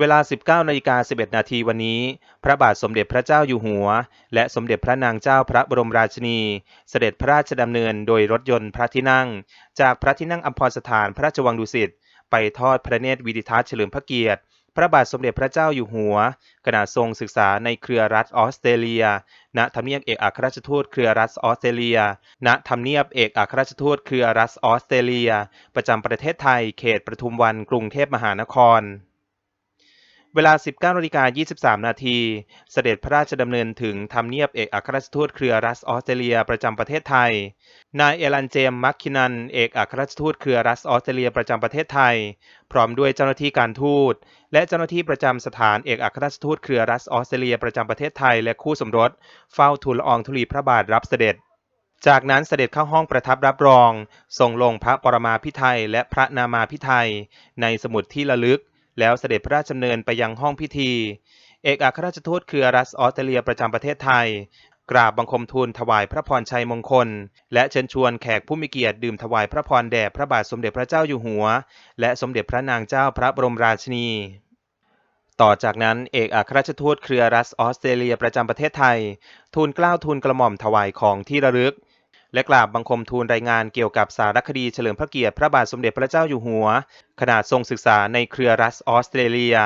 เวลา 19นาฬิกา11 นาทีวันนี้ พระบาทสมเด็จพระเจ้าอยู่หัว และสมเด็จพระนางเจ้าพระบรมราชินี เสด็จพระราชดำเนินโดยรถยนต์พระที่นั่ง จากพระที่นั่งอัมพรสถานพระราชวังดุสิต ไปทอดพระเนตรวิดิทัศน์เฉลิมพระเกียรติ พระบาทสมเด็จพระเจ้าอยู่หัวขณะทรงศึกษาในเครือรัฐออสเตรเลีย ณ ทำเนียบเอกอัครราชทูตเครือรัฐออสเตรเลีย ณ ทำเนียบเอกอัครราชทูตเครือรัฐออสเตรเลีย ประจำประเทศไทย เขตประทุมวัน กรุงเทพมหานคร เวลา 19นาฬิกา23 นาที เสด็จพระราชดำเนินถึงทำเนียบเอกอัครราชทูตเครือรัฐออสเตรเลียประจำประเทศไทย นายเอลันเจมมัคคินัน เอกอัครราชทูตเครือรัฐออสเตรเลียประจำประเทศไทย พร้อมด้วยเจ้าหน้าที่การทูต และเจ้าหน้าที่ประจำสถานเอกอัครราชทูตเครือรัฐออสเตรเลียประจำประเทศไทย และคู่สมรส เฝ้าทูลละอองธุลีพระบาทรับเสด็จจากนั้นเสด็จเข้าห้องประทับรับรอง ทรงลงพระปรมาภิไธยและพระนามาภิไธยในสมุดที่ระลึก แล้วเสด็จพระราชดำเนินไปยังห้องพิธี เอกอัครราชทูตเครือรัฐออสเตรเลียประจำประเทศไทย กราบบังคมทูลถวายพระพรชัยมงคล และเชิญชวนแขกผู้มีเกียรติดื่มถวายพระพรแด่พระบาทสมเด็จพระเจ้าอยู่หัว และสมเด็จพระนางเจ้าพระบรมราชินีต่อจากนั้นเอกอัครราชทูตเครือรัฐออสเตรเลียประจำประเทศไทย ทูลเกล้าทูลกระหม่อมถวายของที่ระลึก และกราบบังคมทูลรายงานเกี่ยวกับสารคดีเฉลิมพระเกียรติพระบาทสมเด็จพระเจ้าอยู่หัว ขณะทรงศึกษาในเครือรัฐออสเตรเลีย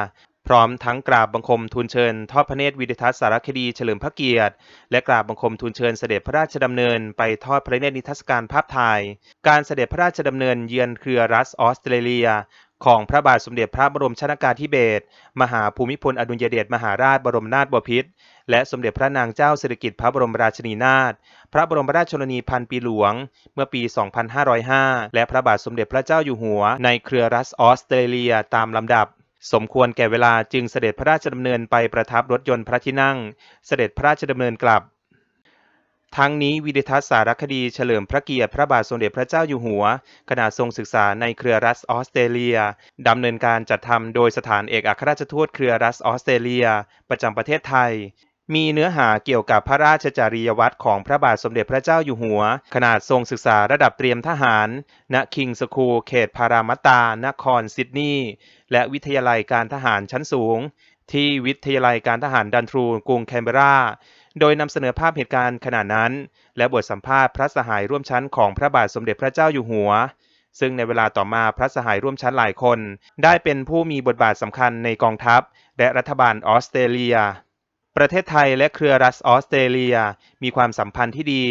พร้อมทั้งกราบบังคมทูลเชิญ ทอดพระเนตรวิดิทัศสารคดีเฉลิมพระเกียรติ และกราบบังคมทูลเชิญเสด็จพระราชดำเนินไปทอดพระเนตรนิทรรศการภาพถ่าย การเสด็จพระราชดำเนินเยือนเครือรัฐออสเตรเลีย ของพระบาทสมเด็จพระบรมชนากาธิเบศรมหาภูมิพลอดุลยเดชมหาราชบรมนาถบพิตรและสมเด็จพระนางเจ้าสิริกิติ์พระบรมราชินีนาถพระบรมราชชนนีพันปีหลวง เมื่อปี 2505 และพระบาทสมเด็จพระเจ้าอยู่หัว ในเครือรัฐออสเตรเลียตามลำดับ สมควรแก่เวลาจึงเสด็จพระราชดำเนินไปประทับรถยนต์พระที่นั่ง เสด็จพระราชดำเนินกลับ ทั้งนี้วิดิทัศน์สารคดีเฉลิมพระเกียรติพระบาทสมเด็จพระเจ้าอยู่หัวขณะทรงศึกษาในเครือรัฐออสเตรเลียดำเนินการจัดทำโดยสถานเอกอัครราชทูตเครือรัฐออสเตรเลีย ประจำประเทศไทย มีเนื้อหาเกี่ยวกับพระราชจริยวัตรของพระบาทสมเด็จพระเจ้าอยู่หัว ขนาดทรงศึกษาระดับเตรียมทหาร ณคิงสคูลเขตพารามตา นครซิดนีย์และวิทยาลัยการทหารชั้นสูง ที่วิทยาลัยการทหารดันทรูกรุงแคนเบรา โดยนำเสนอภาพเหตุการณ์ขณะนั้น และบทสัมภาษณ์พระสหายร่วมชั้นของพระบาทสมเด็จพระเจ้าอยู่หัวซึ่งในเวลาต่อมาพระสหายร่วมชั้นหลายคน ได้เป็นผู้มีบทบาทสำคัญในกองทัพ และรัฐบาลออสเตรเลีย ประเทศไทยและเครือรัฐออสเตรเลีย มีความสัมพันธ์ที่ดี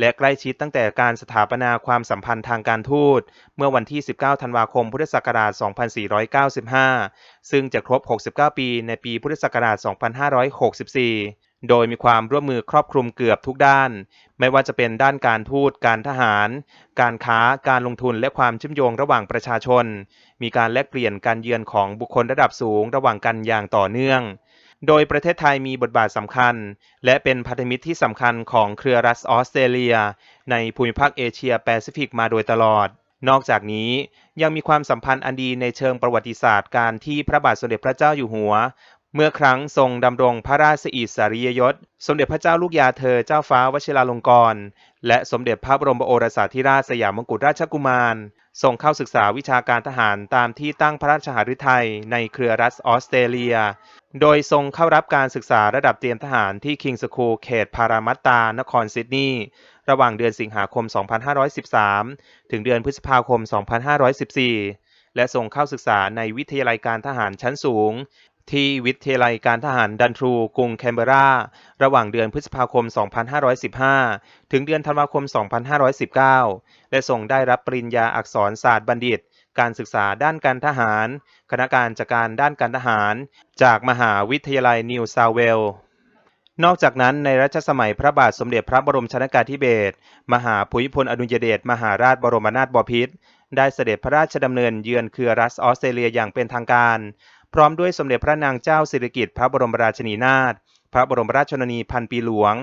และใกล้ชิดตั้งแต่การสถาปนาความสัมพันธ์ทางการทูต เมื่อวันที่ 19 ธันวาคม พุทธศักราช 2495 ซึ่งจะครบ 69 ปีในปีพุทธศักราช 2564 โดยมีความร่วมมือครอบคลุมเกือบทุกด้าน ไม่ว่าจะเป็นด้านการทูต การทหาร การค้า การลงทุน และความเชื่อมโยงระหว่างประชาชน มีการแลกเปลี่ยนการเยือนของบุคคลระดับสูงระหว่างกันอย่างต่อเนื่อง โดยประเทศไทยมีบทบาทสำคัญ และเป็นพันธมิตรที่สำคัญของเครือรัฐออสเตรเลีย ในภูมิภาคเอเชียแปซิฟิกมาโดยตลอด นอกจากนี้ยังมีความสัมพันธ์อันดีในเชิงประวัติศาสตร์การที่พระบาทสมเด็จพระเจ้าอยู่หัว เมื่อครั้งทรงดำรงพระราชอิสริยยศ สมเด็จพระเจ้าลูกยาเธอเจ้าฟ้าวชิราลงกรณ์และสมเด็จพระบรมโอรสาธิราชสยามกุฎราชกุมาร ส่งเข้าศึกษาวิชาการทหารตามที่ตั้งพระราชหฤทัยในเครือรัฐออสเตรเลีย โดยทรงเข้ารับการศึกษาระดับเตรียมทหารที่คิงสคูลเขตพารามัตตา นครซิดนีย์ ระหว่างเดือนสิงหาคม 2513 ถึงเดือนพฤษภาคม 2514 และส่งเข้าศึกษาในวิทยาลัยการทหารชั้นสูง ที่วิทยาลัยการทหารดันทรูกรุงแคนเบรา ระหว่างเดือนพฤษภาคม 2515 ถึงเดือนธันวาคม 2519 และทรงได้รับปริญญาอักษรศาสตร์บัณฑิต การศึกษาด้านการทหาร คณะการจัดการด้านการทหาร จากมหาวิทยาลัยนิวซาวเวลนอกจากนั้นในรัชสมัยพระบาทสมเด็จพระบรมชนกาธิเบศรมหาภูมิพลอดุลยเดชมหาราชบรมนาถบพิตรได้เสด็จพระราชดำเนินเยือนเครือรัฐออสเตรเลียอย่างเป็นทางการ พร้อมด้วยสมเด็จพระนางเจ้าสิริกิติ์พระบรมราชินีนาถพระบรมราชชนนีพันปีหลวง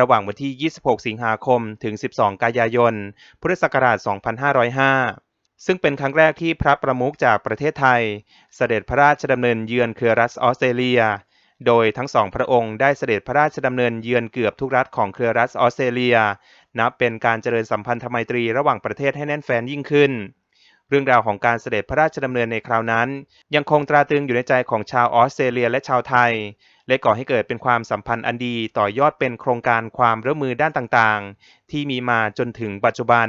ระหว่างวันที่ 26 สิงหาคม ถึง 12 กันยายน พุทธศักราช 2505 ซึ่งเป็นครั้งแรกที่พระประมุขจากประเทศไทย เสด็จพระราชดำเนินเยือนเครือรัฐออสเตรเลีย โดยทั้งสองพระองค์ได้เสด็จพระราชดำเนินเยือนเกือบทุกรัฐของเครือรัฐออสเตรเลีย นับเป็นการเจริญสัมพันธไมตรีระหว่างประเทศให้แน่นแฟ้นยิ่งขึ้น เรื่องราวของการเสด็จพระราชดำเนินในคราวนั้น ยังคงตราตรึงอยู่ในใจของชาวออสเตรเลียและชาวไทย และก่อให้เกิดเป็นความสัมพันธ์อันดีต่อยอดเป็นโครงการความร่วมมือด้านต่างๆ ที่มีมาจนถึงปัจจุบัน